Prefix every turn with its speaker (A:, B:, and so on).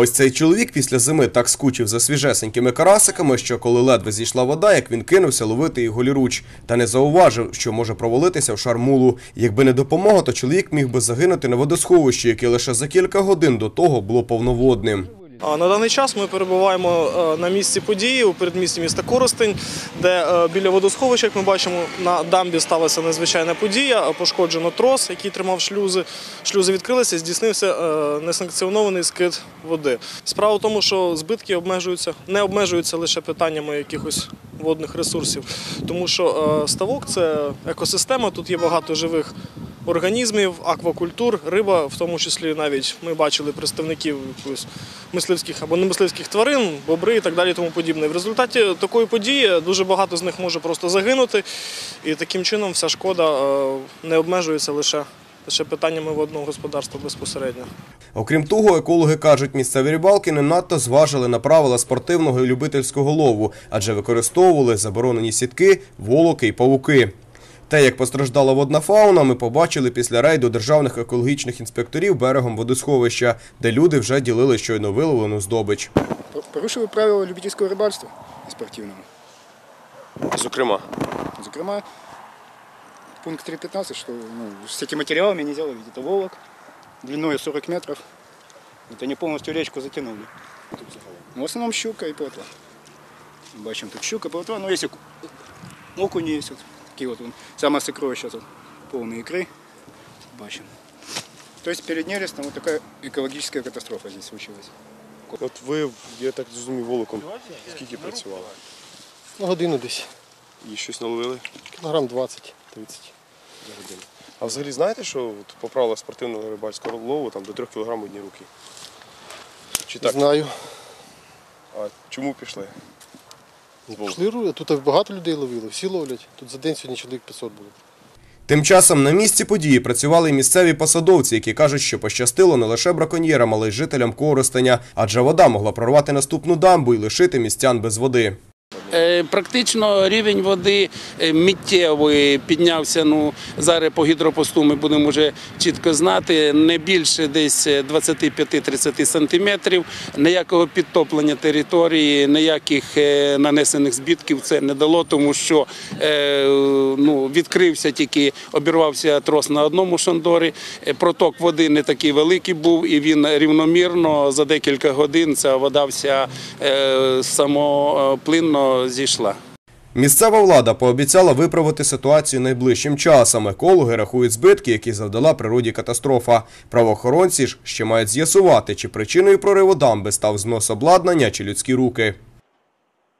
A: Ось цей чоловік після зими так скучив за свіжесенькими карасиками, що коли ледве зійшла вода, як він кинувся ловити їх голіруч, та не зауважив, що може провалитися в шармулу. Якби не допомога, то чоловік міг би загинути на водосховищі, яке лише за кілька годин до того було повноводним.
B: На даний час ми перебуваємо е, на місці події у передмісті міста Коростень, де е, біля водосховища, як ми бачимо, на дамбі сталася надзвичайна подія. Пошкоджено трос, який тримав шлюзи. Шлюзи відкрилися, здійснився е, несанкціонований скид води. Справа в тому, що збитки обмежуються, не обмежуються лише питаннями якихось водних ресурсів, тому що е, ставок це екосистема, тут є багато живих організмів, аквакультур, риба, в тому числі навіть ми бачили представників мисливських або немисливських тварин, бобри і так далі, тому подібне. В результаті такої події дуже багато з них може просто загинути, і таким чином вся шкода е, не обмежується лише, лише питаннями водного господарства безпосередньо.
A: Окрім того, екологи кажуть, місцеві рибалки не надто зважили на правила спортивного і любительського лову, адже використовували заборонені сітки, волоки і павуки. Те, як постраждала водна фауна, ми побачили після рейду державних екологічних інспекторів берегом водосховища, де люди вже ділили щойно виловлену здобич.
C: Порушили правила любительського рибальства і спортивного.
A: Зокрема,
C: Зокрема, пункт 3.15, что ну, с этими материалами нельзя ловить. Это волок длиной 40 метров. Вот они полностью речку затянули. Ну, в основном щука и плотва. Бачим тут щука, плотва, ну есть и окуни есть. Вот, такие вот, вон, самое сокровище тут, полные икры. Бачим. То есть перед нерестом вот такая экологическая катастрофа здесь случилась.
D: От ви, я так зрозумів, волоком скільки працювали?
E: На годину десь.
D: І щось наловили
E: Кілограм 20-30.
D: за годину. А взагалі знаєте, що от, по правилам спортивного рибальського лову там до 3 кг одні руки? Чи так?
E: Знаю.
D: А чому пішли? З?
E: Пішли Тут багато людей ловили, всі ловлять. Тут за день сьогодні чоловік 500 було.
A: Тим часом на місці події працювали й місцеві посадовці, які кажуть, що пощастило не лише браконьєрам, але й жителям Коростеня, адже вода могла прорвати наступну дамбу і лишити містян без води.
F: Е, Практично рівень води е, миттєво піднявся. Ну зараз по гідропосту ми будемо вже чітко знати. Не більше десь 25-30 сантиметрів. Ніякого підтоплення території, ніяких е, нанесених збитків це не дало, тому що е, ну, відкрився тільки обірвався трос на одному шандорі. Е, Проток води не такий великий був, і він рівномірно за декілька годин ця вода вся е, зійшла.
A: Місцева влада пообіцяла виправити ситуацію найближчим часом. Екологи рахують збитки, які завдала природі катастрофа. Правоохоронці ж ще мають з'ясувати, чи причиною прориву дамби став знос обладнання чи людські руки.